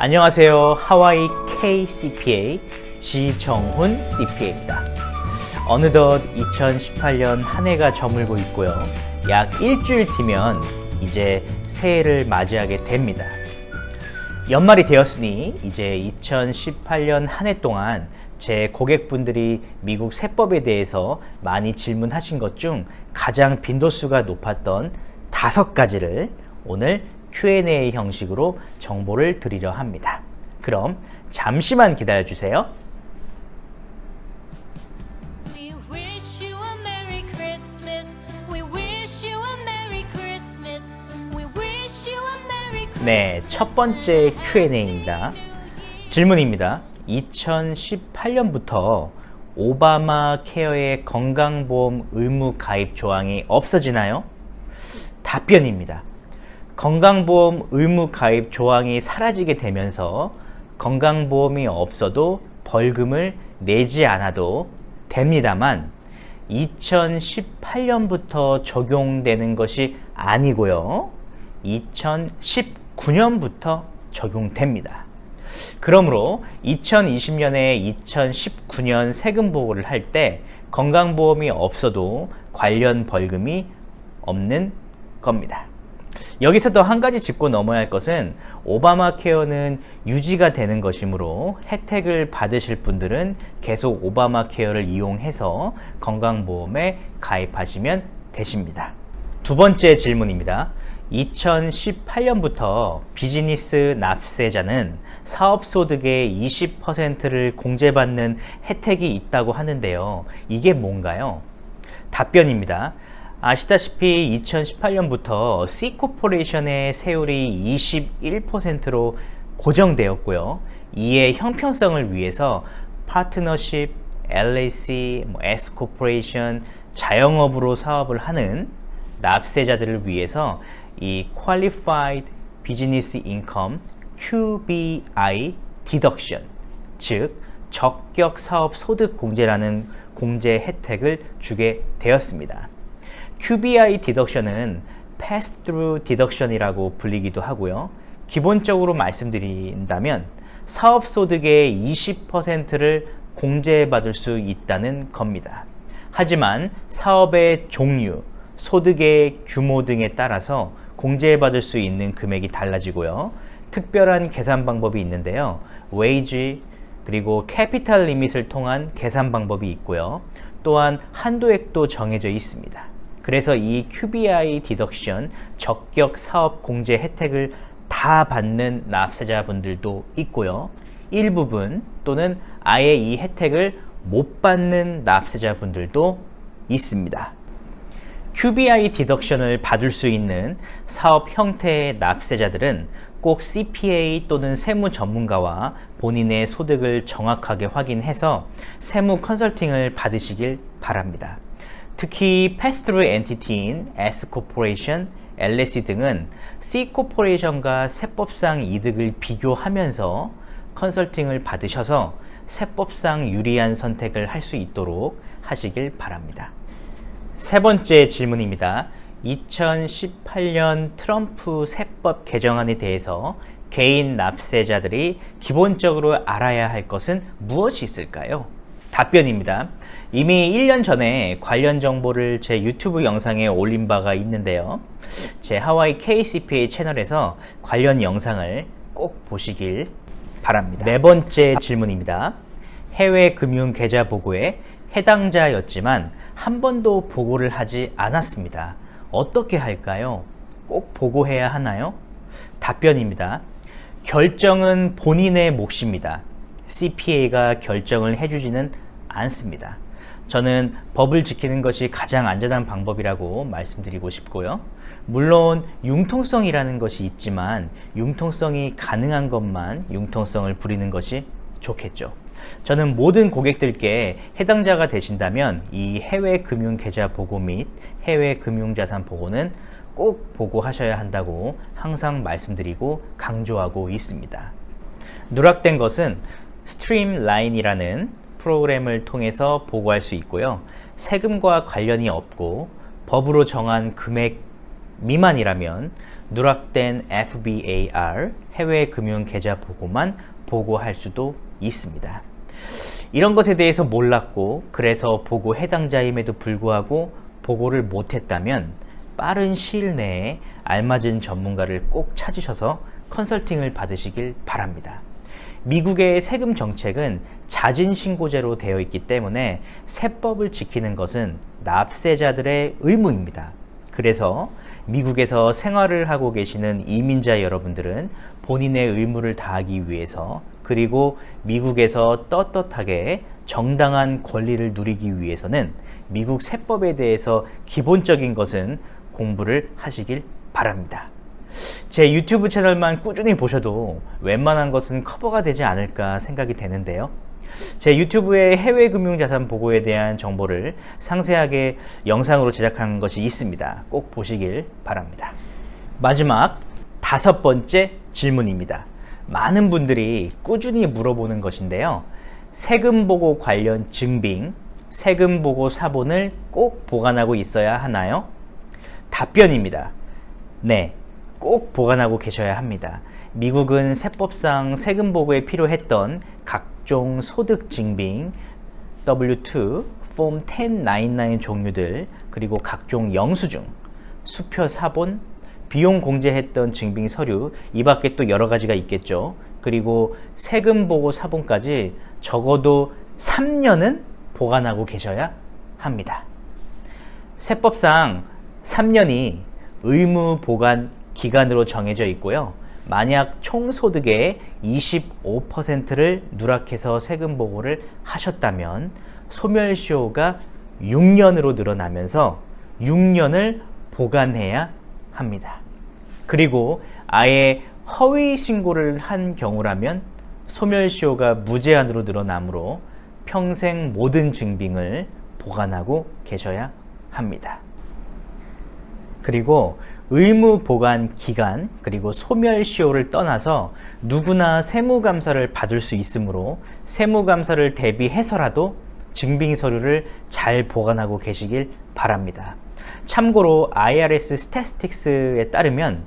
안녕하세요. 하와이 KCPA 지정훈 CPA입니다. 어느덧 2018년 한 해가 저물고 있고요. 약 일주일 뒤면 이제 새해를 맞이하게 됩니다. 연말이 되었으니 이제 2018년 한 해 동안 제 고객분들이 미국 세법에 대해서 많이 질문하신 것 중 가장 빈도수가 높았던 다섯 가지를 오늘 Q&A 형식으로 정보를 드리려 합니다. 그럼 잠시만 기다려 주세요. 네, 첫 번째 Q&A입니다. 질문입니다. 2018년부터 오바마 케어의 건강보험 의무 가입 조항이 없어지나요? 답변입니다. 건강보험 의무 가입 조항이 사라지게 되면서 건강보험이 없어도 벌금을 내지 않아도 됩니다만 2018년부터 적용되는 것이 아니고요. 2019년부터 적용됩니다. 그러므로 2020년에 2019년 세금 보고를 할 때 건강보험이 없어도 관련 벌금이 없는 겁니다. 여기서 더한 가지 짚고 넘어야 할 것은 오바마 케어는 유지가 되는 것이므로 혜택을 받으실 분들은 계속 오바마 케어를 이용해서 건강보험에 가입하시면 되십니다. 두 번째 질문입니다. 2018년부터 비즈니스 납세자는 사업소득의 20%를 공제받는 혜택이 있다고 하는데요. 이게 뭔가요? 답변입니다. 아시다시피 2018년부터 C코퍼레이션의 세율이 21%로 고정되었고요. 이에 형평성을 위해서 파트너십, LAC, 뭐 S코퍼레이션, 자영업으로 사업을 하는 납세자들을 위해서 이 Qualified Business Income QBI Deduction, 즉 적격 사업 소득 공제라는 공제 혜택을 주게 되었습니다. QBI 디덕션은 Pass-through Deduction이라고 불리기도 하고요. 기본적으로 말씀드린다면 사업 소득의 20%를 공제받을 수 있다는 겁니다. 하지만 사업의 종류, 소득의 규모 등에 따라서 공제받을 수 있는 금액이 달라지고요. 특별한 계산 방법이 있는데요. 웨이지 그리고 캐피탈 리밋을 통한 계산 방법이 있고요. 또한 한도액도 정해져 있습니다. 그래서 이 QBI 디덕션 적격 사업 공제 혜택을 다 받는 납세자분들도 있고요. 일부분 또는 아예 이 혜택을 못 받는 납세자분들도 있습니다. QBI 디덕션을 받을 수 있는 사업 형태의 납세자들은 꼭 CPA 또는 세무 전문가와 본인의 소득을 정확하게 확인해서 세무 컨설팅을 받으시길 바랍니다. 특히 패스트루 엔티티인 S코퍼레이션, LSC 등은 C코퍼레이션과 세법상 이득을 비교하면서 컨설팅을 받으셔서 세법상 유리한 선택을 할 수 있도록 하시길 바랍니다. 세 번째 질문입니다. 2018년 트럼프 세법 개정안에 대해서 개인 납세자들이 기본적으로 알아야 할 것은 무엇이 있을까요? 답변입니다. 이미 1년 전에 관련 정보를 제 유튜브 영상에 올린 바가 있는데요. 제 하와이 KCPA 채널에서 관련 영상을 꼭 보시길 바랍니다. 네 번째 질문입니다. 해외 금융 계좌 보고에 해당자였지만 한 번도 보고를 하지 않았습니다. 어떻게 할까요? 꼭 보고해야 하나요? 답변입니다. 결정은 본인의 몫입니다. CPA가 결정을 해주지는 않습니다. 저는 법을 지키는 것이 가장 안전한 방법이라고 말씀드리고 싶고요. 물론 융통성이라는 것이 있지만 융통성이 가능한 것만 융통성을 부리는 것이 좋겠죠. 저는 모든 고객들께 해당자가 되신다면 이 해외 금융 계좌 보고 및 해외 금융 자산 보고는 꼭 보고하셔야 한다고 항상 말씀드리고 강조하고 있습니다. 누락된 것은 스트림 라인이라는 프로그램을 통해서 보고할 수 있고요. 세금과 관련이 없고 법으로 정한 금액 미만이라면 누락된 FBAR 해외 금융 계좌 보고만 보고할 수도 있습니다. 이런 것에 대해서 몰랐고 그래서 보고 해당자임에도 불구하고 보고를 못했다면 빠른 시일 내에 알맞은 전문가를 꼭 찾으셔서 컨설팅을 받으시길 바랍니다. 미국의 세금 정책은 자진 신고제로 되어 있기 때문에 세법을 지키는 것은 납세자들의 의무입니다. 그래서 미국에서 생활을 하고 계시는 이민자 여러분들은 본인의 의무를 다하기 위해서 그리고 미국에서 떳떳하게 정당한 권리를 누리기 위해서는 미국 세법에 대해서 기본적인 것은 공부를 하시길 바랍니다. 제 유튜브 채널만 꾸준히 보셔도 웬만한 것은 커버가 되지 않을까 생각이 되는데요. 제 유튜브에 해외 금융자산 보고에 대한 정보를 상세하게 영상으로 제작한 것이 있습니다. 꼭 보시길 바랍니다. 마지막 다섯 번째 질문입니다. 많은 분들이 꾸준히 물어보는 것인데요. 세금 보고 관련 증빙, 세금 보고 사본을 꼭 보관하고 있어야 하나요? 답변입니다. 네, 꼭 보관하고 계셔야 합니다. 미국은 세법상 세금 보고에 필요했던 각종 소득 증빙, W2, 폼 1099 종류들, 그리고 각종 영수증, 수표 사본, 비용 공제했던 증빙 서류, 이 밖에 또 여러 가지가 있겠죠. 그리고 세금 보고 사본까지 적어도 3년은 보관하고 계셔야 합니다. 세법상 3년이 의무 보관 기간으로 정해져 있고요. 만약 총 소득의 25%를 누락해서 세금 보고를 하셨다면 소멸시효가 6년으로 늘어나면서 6년을 보관해야 합니다. 그리고 아예 허위 신고를 한 경우라면 소멸시효가 무제한으로 늘어나므로 평생 모든 증빙을 보관하고 계셔야 합니다. 그리고 의무 보관 기간 그리고 소멸 시효를 떠나서 누구나 세무 감사를 받을 수 있으므로 세무 감사를 대비해서라도 증빙 서류를 잘 보관하고 계시길 바랍니다. 참고로 IRS 스태스틱스에 따르면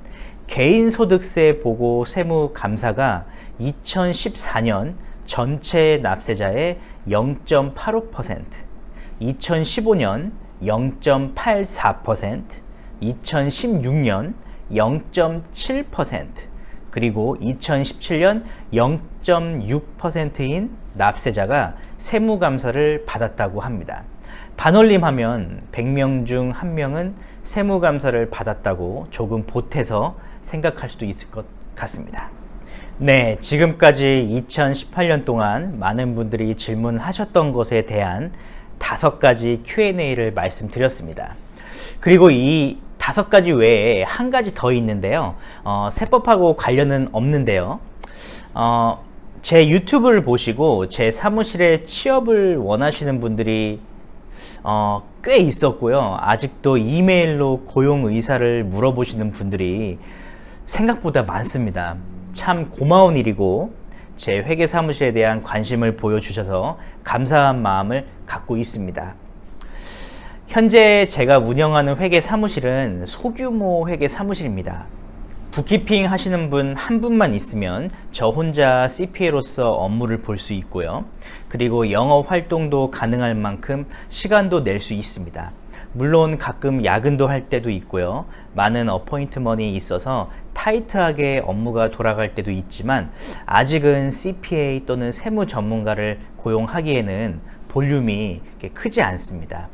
개인소득세 보고 세무 감사가 2014년 전체 납세자의 0.85%, 2015년 0.84%, 2016년 0.7%, 그리고 2017년 0.6%인 납세자가 세무 감사를 받았다고 합니다. 반올림하면 100명 중 1명은 세무 감사를 받았다고 조금 보태서 생각할 수도 있을 것 같습니다. 네, 지금까지 2018년 동안 많은 분들이 질문하셨던 것에 대한 다섯 가지 Q&A를 말씀드렸습니다. 그리고 이 다섯 가지 외에 한 가지 더 있는데요. 어, 세법하고 관련은 없는데요. 어, 제 유튜브를 보시고 제 사무실에 취업을 원하시는 분들이 어, 꽤 있었고요. 아직도 이메일로 고용 의사를 물어보시는 분들이 생각보다 많습니다. 참 고마운 일이고 제 회계 사무실에 대한 관심을 보여주셔서 감사한 마음을 갖고 있습니다. 현재 제가 운영하는 회계 사무실은 소규모 회계 사무실입니다. 부키핑 하시는 분 한 분만 있으면 저 혼자 CPA로서 업무를 볼 수 있고요. 그리고 영업 활동도 가능할 만큼 시간도 낼 수 있습니다. 물론 가끔 야근도 할 때도 있고요. 많은 어포인트먼이 있어서 타이트하게 업무가 돌아갈 때도 있지만 아직은 CPA 또는 세무 전문가를 고용하기에는 볼륨이 크지 않습니다.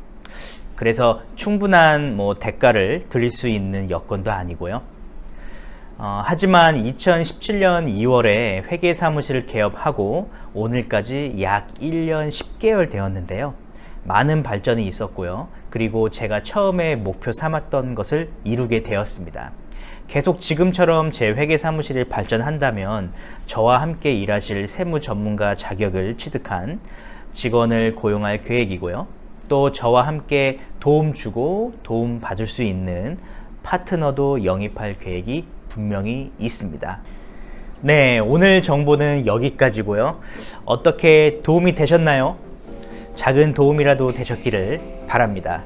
그래서 충분한 뭐 대가를 드릴 수 있는 여건도 아니고요. 어, 하지만 2017년 2월에 회계 사무실을 개업하고 오늘까지 약 1년 10개월 되었는데요. 많은 발전이 있었고요. 그리고 제가 처음에 목표 삼았던 것을 이루게 되었습니다. 계속 지금처럼 제 회계 사무실이 발전한다면 저와 함께 일하실 세무 전문가 자격을 취득한 직원을 고용할 계획이고요. 또 저와 함께 도움 주고 도움 받을 수 있는 파트너도 영입할 계획이 분명히 있습니다. 네, 오늘 정보는 여기까지고요. 어떻게 도움이 되셨나요? 작은 도움이라도 되셨기를 바랍니다.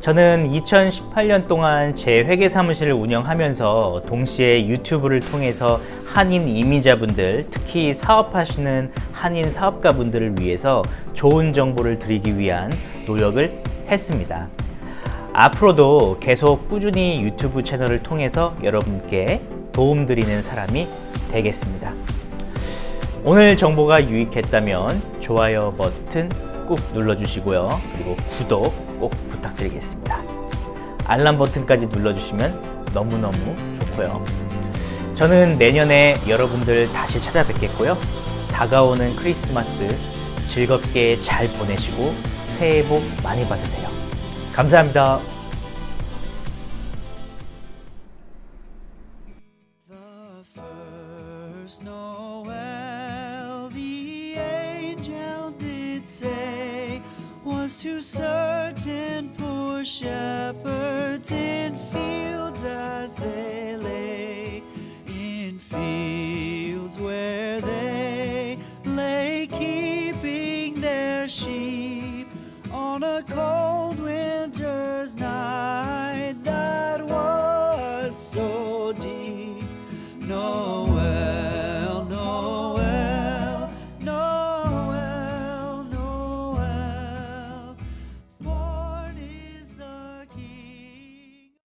저는 2018년 동안 제 회계 사무실을 운영하면서 동시에 유튜브를 통해서 한인 이민자분들, 특히 사업하시는 한인 사업가분들을 위해서 좋은 정보를 드리기 위한 노력을 했습니다. 앞으로도 계속 꾸준히 유튜브 채널을 통해서 여러분께 도움드리는 사람이 되겠습니다. 오늘 정보가 유익했다면 좋아요 버튼 꾹 눌러주시고요. 그리고 구독 꼭 부탁드리겠습니다. 알람 버튼까지 눌러주시면 너무너무 좋고요. 저는 내년에 여러분들 다시 찾아뵙겠고요. 다가오는 크리스마스 즐겁게 잘 보내시고 새해 복 많이 받으세요. 감사합니다. To certain poor shepherds in fields as they lay, in fields where they lay keeping their sheep on a cold winter's night that was so